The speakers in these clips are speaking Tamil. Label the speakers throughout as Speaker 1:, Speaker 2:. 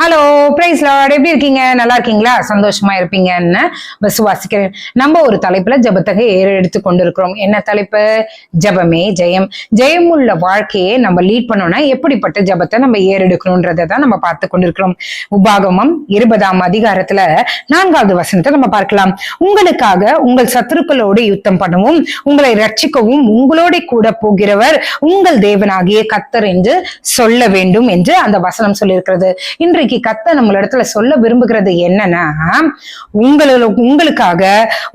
Speaker 1: ஹலோ பிரைஸ் லார்ட் எப்படி இருக்கீங்க? நல்லா இருக்கீங்களா? சந்தோஷமா இருப்பீங்கன்னு விசுவாசிக்கிறேன் நம்ம ஒரு தலைப்புல ஜெபத்தகை ஏறெடுத்து கொண்டிருக்கிறோம். என்ன தலைப்பு? ஜெபமே ஜெயம். ஜெயம் உள்ள வாழ்க்கையை நம்ம லீட் பண்ணோம்னா எப்படிப்பட்ட ஜெபத்தை நம்ம ஏறெடுக்கணும்ன்றதை தான் நம்ம பார்த்து கொண்டிருக்கிறோம். உபாகமம் இருபதாம் அதிகாரத்துல நான்காவது வசனத்தை நம்ம பார்க்கலாம். உங்களுக்காக உங்கள் சத்துருக்களோடு யுத்தம் பண்ணவும். உங்களை ரட்சிக்கவும் உங்களோட கூட போகிறவர் உங்கள் தேவனாகிய கத்தர் என்று சொல்ல வேண்டும் என்று அந்த வசனம் சொல்லியிருக்கிறது. இன்றைக்கு கத்த நம்மளிடத்துல சொல்ல விரும்புகிறது என்னன்னா உங்கள உங்களுக்காக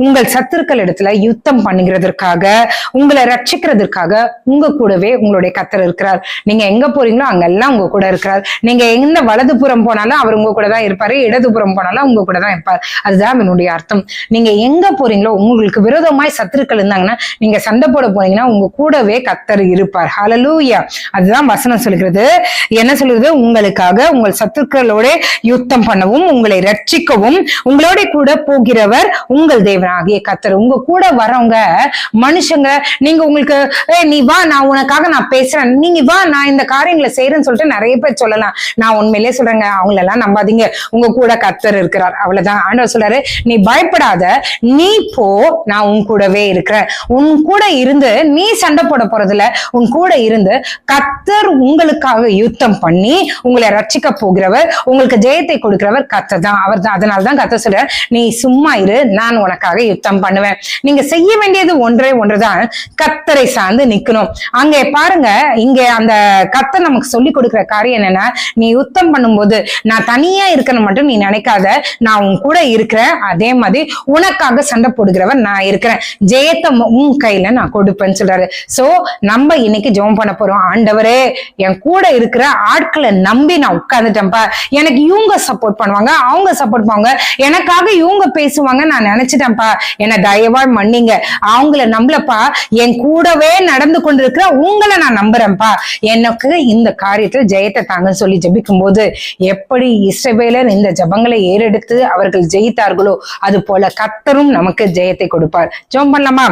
Speaker 1: உங்கள் சத்துருக்கள் இடத்துல யுத்தம் பண்ணுகிறதற்காக உங்களை ரட்சிக்கிறதுக்காக உங்க கூடவே உங்களுடைய கத்தர் இருக்கிறார். நீங்க எங்க போறீங்களோ அங்கெல்லாம் உங்க கூட இருக்கிறார். நீங்க எந்த வலதுபுறம் போனாலும் அவர் உங்க கூட தான் இருப்பாரு. இடதுபுறம் போனாலும் உங்க கூட தான் இருப்பார். அதுதான் என்னுடைய அர்த்தம். நீங்க எங்க போறீங்களோ உங்களுக்கு விரோதமாய் சத்துருக்கள் இருந்தாங்கன்னா நீங்க சண்டை போட போனீங்கன்னா உங்க கூடவே கத்தர் இருப்பார். ஹலலூயா அதுதான் வசனம் சொல்கிறது என்ன சொல்லுது உங்களுக்காக உங்கள் சத்துருக்களோட யுத்தம் பண்ணவும் உங்களை ரட்சிக்கவும் உங்களோட கூட போகிறவர் உங்கள் தேவனாகிய கத்தர் உங்க கூட வரவங்க மனுஷங்க நீங்க உங்களுக்கு நீ வா நான் உனக்காக நான் பேசுறேன். நீங்க வா நான் இந்த காரியங்களை செய்யறேன்னு சொல்லிட்டு நிறைய பேர் சொல்லலாம். நான் உண்மையிலே சொல்றேங்க அவங்களெல்லாம் நம்பாதீங்க. உங்க கூட கத்தர் இருக்கிறார். அவ்வளவுதான். ஆண்டவர் சொல்றாரு நீ பயப்படாத. நீ போ நான் உன் கூடவே இருக்கிறேன். உன் கூட இருந்து நீ சண்டை போட போறதுல உன் கூட இருந்து கத்தர் உங்களுக்காக யுத்தம் பண்ணி உங்களை ரட்சிக்க போகிறவர் உங்களுக்கு ஜெயத்தை கொடுக்கிறவர் கத்தர் தான். அவர் தான். அதனால தான் கத்த சொல்ற நீ சும்மா இரு நான் உனக்காக யுத்தம் பண்ணுவேன். நீங்க செய்ய வேண்டியது ஒன்றே ஒன்றுதான். கத்தரை சார்ந்து நிக்கணும். அங்கே பாருங்க இங்க அந்த கத்தை நமக்கு சொல்லி கொடுக்கிற காரியம் என்னன்னா நீ யுத்தம் பண்ணும்போது நான் தனியா இருக்கணும் மட்டும் நீ நினைக்காத. நான் உன் கூட இருக்கிறேன். அதே மாதிரி உனக்காக சண்டை போடுகிறவர் நான் இருக்கிறேன். ஜெயத்தை உன் கையில நான் கொடுப்பேன்னு சொல்றாரு. சோ நம்ம இன்னைக்கு ஜெபம் பண்ண போறோம். ஆண்டவரே என் கூட இருக்கிற ஆட்களை நம்பி நான் உட்கார்ந்துட்டேன்ப்பா. எனக்கு இவங்க சப்போர்ட் பண்ணுவாங்க அவங்க சப்போர்ட் பண்ணுவாங்க. எனக்காக இவங்க பேசுவாங்க நான் நினைச்சிட்டேன்ப்பா. என்னை தயவா மன்னிங்க. அவங்கள நம்பலப்பா. என் கூடவே நடந்து கொண்டிருக்கிற உங்களை நான் நம்புறேன்ப்பா. எனக்கு இந்த காரியத்துல ஜெயத்தை தாங்கன்னு சொல்லி ஜபிக்கும் போது எப்படி இஸ்ரவேலர் இந்த ஜபங்களை ஏறெடுத்து அவர்கள் ஜெயித்தார்களோ அது போல கத்தரும் நமக்கு ஜெயத்தை கொடுப்பார். ஜோம் பண்ணலாமா?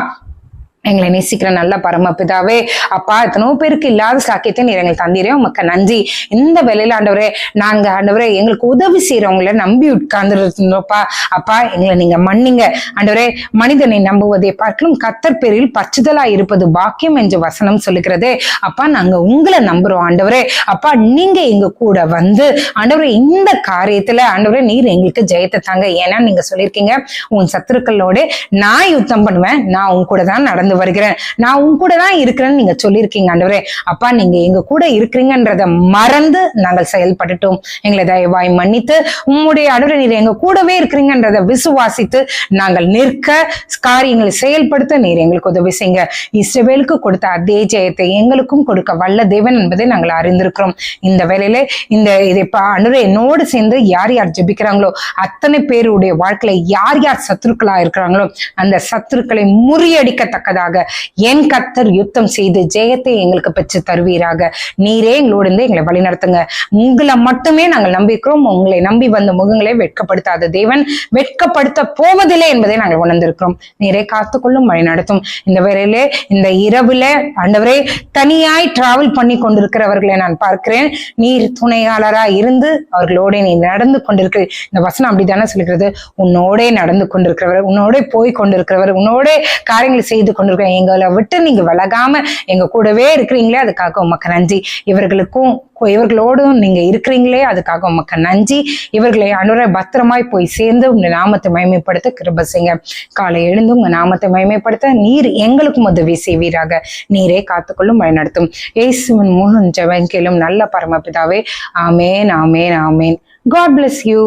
Speaker 1: எங்களை நேசிக்கிற நல்ல பரமபிதாவே அப்பா எத்தனோ பேருக்கு இல்லாத சாக்கியத்தை நீர் எங்களுக்கு தந்திரே. உமக்கு நன்றி. இந்த வேலையில ஆண்டவரே நாங்க ஆண்டவரே எங்களுக்கு உதவி செய்யறவங்கள நம்பி உட்கார்ந்துருந்தோப்பா அப்பா எங்களை நீங்க மன்னிங்க. ஆண்டவரே மனிதனை நம்புவதை பார்க்கலும் கத்தர் பேரில் பச்சுதலா இருப்பது பாக்கியம் என்று வசனம் சொல்லுகிறதே. அப்பா நாங்க உங்களை நம்புறோம் ஆண்டவரே. அப்பா நீங்க எங்க கூட வந்து ஆண்டவரே இந்த காரியத்துல ஆண்டவரே நீர் எங்களுக்கு ஜெயத்தை தாங்க. ஏன்னா நீங்க சொல்லியிருக்கீங்க உன் சத்துருக்களோட நான் யுத்தம் பண்ணுவேன் நான் உன் கூட தான் நடந்து வருகிறேன். நான் உன் கூட தான் இருக்கிறேன்னு நீங்க சொல்லியிருக்கீங்க ஆண்டவரே. அப்பா நீங்க எங்க கூட இருக்கிறீங்கன்றத மறந்து நாங்கள் செயல்பட்டுட்டோம் எங்களை தயவாய் மன்னித்து உம்முடைய ஆண்டவரே நீர் எங்க கூடவே இருக்கிறீங்கன்றத விசுவாசித்து நாங்கள் நிற்க காரியங்களை செயல்படுத்த நீர் எங்களுக்கு உதவி செய்யுங்க. இஸ்ரவேலுக்கு கொடுத்த அதே ஜெயத்தை எங்களுக்கும் கொடுக்க வல்ல தேவன் என்பதை நாங்கள் அறிந்திருக்கிறோம். இந்த வேலையில இந்த இதை பா- ஆண்டவரே என்னோடு சேர்ந்து யார் யார் ஜெபிக்கிறாங்களோ அத்தனை பேருடைய வாழ்க்கையில யார் யார் சத்துருக்களா இருக்கிறாங்களோ அந்த சத்துருக்களை முறியடிக்கத்தக்கதா தருவீராக. என் கத்தர் யுத்தம் செய்து ஜெயத்தை எங்களுக்கு பெற்று தருவீராக. நீரே எங்களோடு இருந்து எங்களை வழிநடத்துங்க. உங்களை மட்டுமே நாங்கள் நம்பிக்கிறோம். உங்களை நம்பி வந்த முகங்களை வெட்கப்படுத்தாத தேவன் வெட்கப்படுத்த போவதில்லை என்பதை நாங்கள் உணர்ந்திருக்கிறோம். நீரே காத்துக்கொள்ளும் வழி நடத்தும். இந்த வேளையிலே இந்த இரவுல ஆண்டவரே தனியாய் டிராவல் பண்ணி கொண்டிருக்கிறவர்களை நான் பார்க்கிறேன். நீர் துணையாளரா இருந்து அவர்களோட நீ நடந்து கொண்டிருக்கிற இந்த வசனம் அப்படித்தானே சொல்லுகிறது உன்னோட நடந்து கொண்டிருக்கிறவர் உன்னோட போய் கொண்டிருக்கிறவர் உன்னோட காரியங்களை செய்து கொண்டு உங்களுக்கு எங்களை விட்டு நீங்க விலகாம எங்க கூடவே இருக்கிறீங்களே அதுக்காக உமக்கு நன்றி. இவர்களுக்கும் இவர்களோடும் நீங்க இருக்கிறீங்களே அதுக்காக உமக்கு நன்றி. இவர்களை அனுர பத்திரமாய் போய் சேர்ந்து உங்க நாமத்தை மயமைப்படுத்த கிருப செய்ய காலை எழுந்து உங்க நாமத்தை மயமைப்படுத்த நீர் எங்களுக்கும் உதவி செய்வீராக. நீரே காத்துக்கொள்ளும் வழிநடத்தும். ஏசுவின் மூலம் ஜெபம் கேளும் நல்ல பரமபிதாவே. ஆமேன் ஆமேன் ஆமேன். God bless you